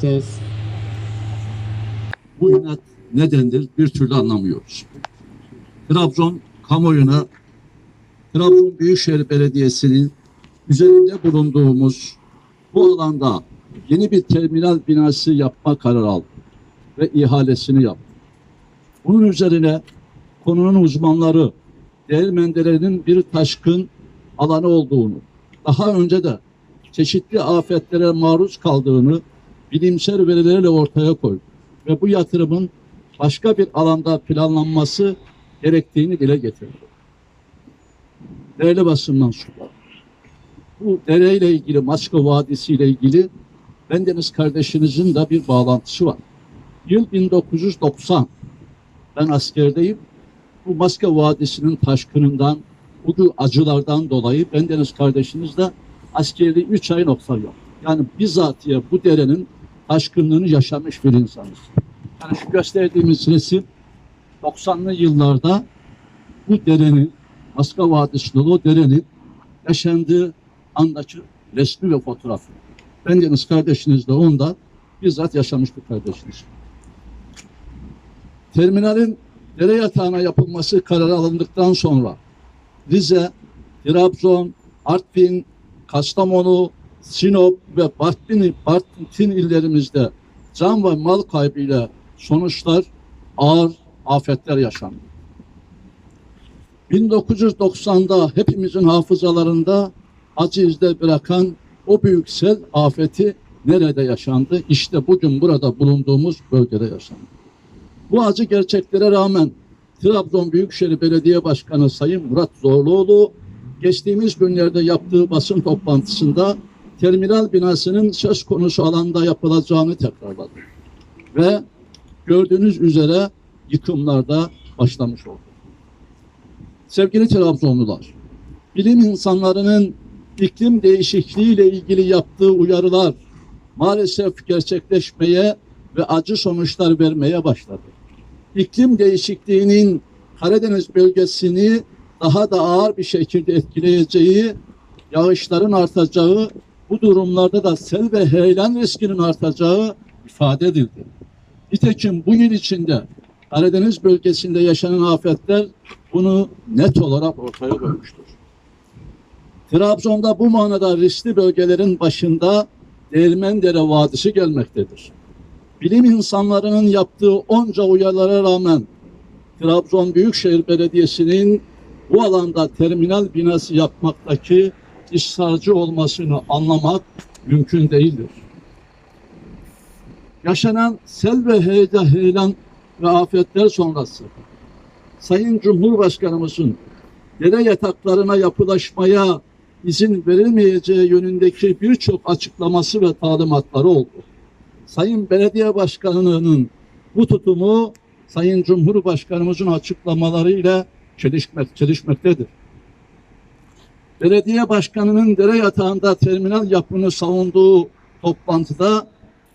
test. Bu inat nedendir bir türlü anlamıyoruz. Trabzon kamuoyuna Trabzon Büyükşehir Belediyesi'nin üzerinde bulunduğumuz bu alanda yeni bir terminal binası yapma kararı aldı ve ihalesini yaptı. Bunun üzerine konunun uzmanları değirmendelerinin bir taşkın alanı olduğunu, daha önce de çeşitli afetlere maruz kaldığını bilimsel verilerle ortaya koydu ve bu yatırımın başka bir alanda planlanması gerektiğini dile getirdi. Değerli basın mensupları, bu dereyle ilgili, Maçka Vadisi ile ilgili bendeniz kardeşinizin de bir bağlantısı var. Yıl 1990, ben askerdeyim. Bu Maska Vadisi'nin taşkınından, bu acılardan dolayı bendeniz kardeşiniz de askerliği 3 ay nokta yok. Yani bizatihi bu derenin taşkınlığını yaşamış bir insanız. Yani şu gösterdiğimiz resim 90'lı yıllarda bu derenin, Maska Vadisi'nde o derenin yaşandığı andaki resmi ve fotoğrafı. Bendeniz kardeşiniz de onda bizzat yaşamış bir kardeşiniz. Terminalin dere yatağına yapılması kararı alındıktan sonra Rize, Trabzon, Artvin, Kastamonu, Sinop ve Bartın, Bartın illerimizde can ve mal kaybıyla sonuçlar ağır afetler yaşandı. 1990'da hepimizin hafızalarında acı izler bırakan o büyük sel afeti nerede yaşandı? İşte bugün burada bulunduğumuz bölgede yaşandı. Bu acı gerçeklere rağmen Trabzon Büyükşehir Belediye Başkanı Sayın Murat Zorluoğlu geçtiğimiz günlerde yaptığı basın toplantısında terminal binasının söz konusu alanda yapılacağını tekrarladı. Ve gördüğünüz üzere yıkımlarda başlamış oldu. Sevgili Trabzonlular, bilim insanlarının iklim değişikliği ile ilgili yaptığı uyarılar maalesef gerçekleşmeye ve acı sonuçlar vermeye başladı. İklim değişikliğinin Karadeniz bölgesini daha da ağır bir şekilde etkileyeceği, yağışların artacağı, bu durumlarda da sel ve heyelan riskinin artacağı ifade edildi. Nitekim bu yıl içinde Karadeniz bölgesinde yaşanan afetler bunu net olarak ortaya koymuştur. Trabzon'da bu manada riskli bölgelerin başında Değirmendere Vadisi gelmektedir. Bilim insanlarının yaptığı onca uyarılara rağmen Trabzon Büyükşehir Belediyesi'nin bu alanda terminal binası yapmaktaki ısrarcı olmasını anlamak mümkün değildir. Yaşanan sel ve heyecan, heyelan ve afetler sonrası Sayın Cumhurbaşkanımızın dere yataklarına yapılaşmaya izin verilmeyeceği yönündeki birçok açıklaması ve talimatları oldu. Sayın Belediye Başkanı'nın bu tutumu Sayın Cumhurbaşkanımızın açıklamalarıyla çelişmek, çelişmektedir. Belediye Başkanı'nın dere yatağında terminal yapımını savunduğu toplantıda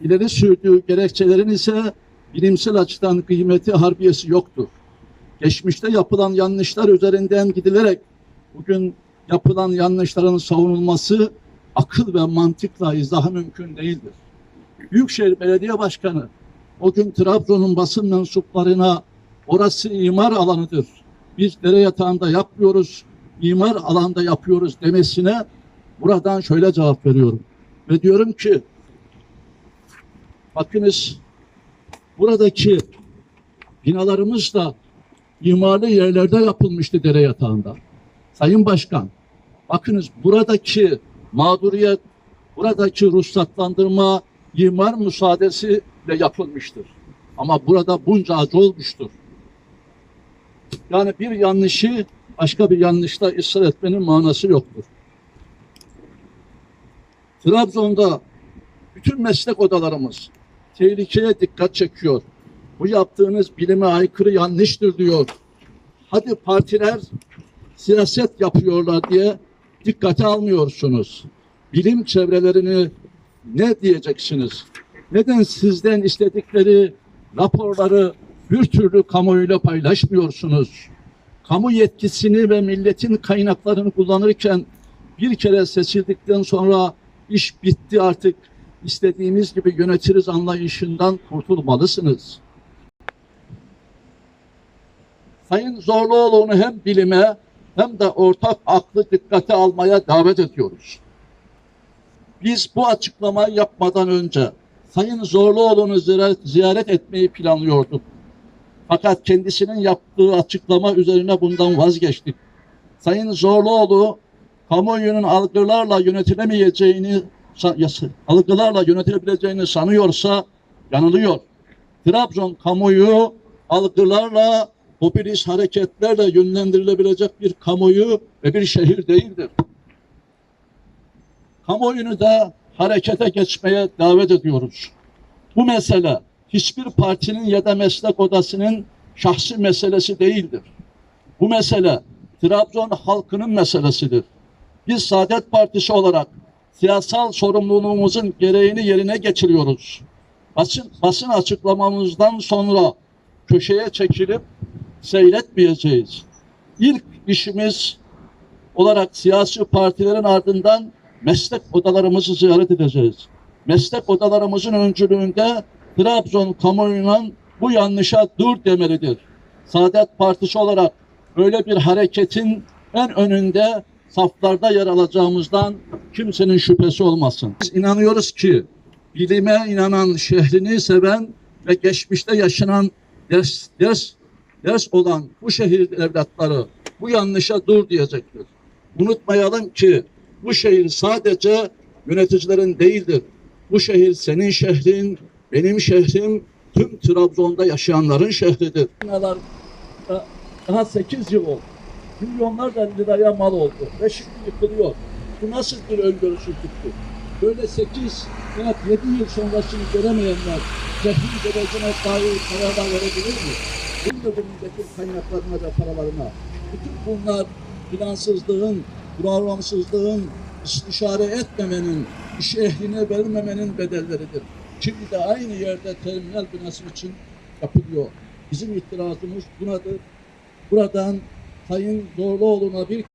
ileri sürdüğü gerekçelerin ise bilimsel açıdan kıymeti harbiyesi yoktur. Geçmişte yapılan yanlışlar üzerinden gidilerek bugün yapılan yanlışların savunulması akıl ve mantıkla izahı mümkün değildir. Büyükşehir Belediye Başkanı o gün Trabzon'un basın mensuplarına orası imar alanıdır. Biz dere yatağında yapmıyoruz, imar alanda yapıyoruz demesine buradan şöyle cevap veriyorum. Ve diyorum ki bakınız buradaki binalarımız da imarlı yerlerde yapılmıştı dere yatağında. Sayın Başkan, bakınız buradaki mağduriyet, buradaki ruhsatlandırma imar müsaadesiyle yapılmıştır. Ama burada bunca acı olmuştur. Yani bir yanlışı başka bir yanlışla ısrar etmenin manası yoktur. Trabzon'da bütün meslek odalarımız tehlikeye dikkat çekiyor. Bu yaptığınız bilime aykırı yanlıştır diyor. Hadi partiler siyaset yapıyorlar diye dikkate almıyorsunuz. Bilim çevrelerini ne diyeceksiniz? Neden sizden istedikleri raporları bir türlü kamuoyuyla paylaşmıyorsunuz? Kamu yetkisini ve milletin kaynaklarını kullanırken bir kere seçildikten sonra iş bitti artık istediğimiz gibi yönetiriz anlayışından kurtulmalısınız. Sayın Zorluoğlu'nu hem bilime hem de ortak aklı dikkate almaya davet ediyoruz. Biz bu açıklamayı yapmadan önce Sayın Zorluoğlu'nu ziyaret, etmeyi planlıyorduk. Fakat kendisinin yaptığı açıklama üzerine bundan vazgeçtik. Sayın Zorluoğlu kamuoyunun algılarla yönetilemeyeceğini algılarla yönetilebileceğini sanıyorsa yanılıyor. Trabzon kamuoyu algılarla popülist hareketlerle yönlendirilebilecek bir kamuoyu ve bir şehir değildir. Kamuoyunu da harekete geçmeye davet ediyoruz. Bu mesele hiçbir partinin ya da meslek odasının şahsi meselesi değildir. Bu mesele Trabzon halkının meselesidir. Biz Saadet Partisi olarak siyasal sorumluluğumuzun gereğini yerine getiriyoruz. Basın, basın açıklamamızdan sonra köşeye çekilip seyretmeyeceğiz. İlk işimiz olarak siyasi partilerin ardından meslek odalarımızı ziyaret edeceğiz. Meslek odalarımızın öncülüğünde Trabzon kamuoyuna bu yanlışa dur demelidir. Saadet Partisi olarak böyle bir hareketin en önünde saflarda yer alacağımızdan kimsenin şüphesi olmasın. Biz inanıyoruz ki bilime inanan, şehrini seven ve geçmişte yaşanan ders, ders, ders olan bu şehir evlatları bu yanlışa dur diyecektir. Unutmayalım ki bu şehir sadece yöneticilerin değildir. Bu şehir senin şehrin, benim şehrim, tüm Trabzon'da yaşayanların şehridir. Binalar da- daha 8 yıl oldu. Milyonlarca liraya mal oldu ve şimdi yıkılıyor. Bu nasıl bir öngörüsüzlüktür? Böyle 8 veya 7 yıl sonrasını göremeyenler şehrin geleceğine dair kararlar verebilir mi? Bunun da bunun kaynaklarına ve paralarına. Bütün bunlar plansızlığın, programsızlığın, istişare etmemenin, iş ehline vermemenin bedelleridir. Şimdi de aynı yerde terminal binası için yapılıyor. Bizim itirazımız bunadır. Buradan Sayın Zorluoğlu'na bir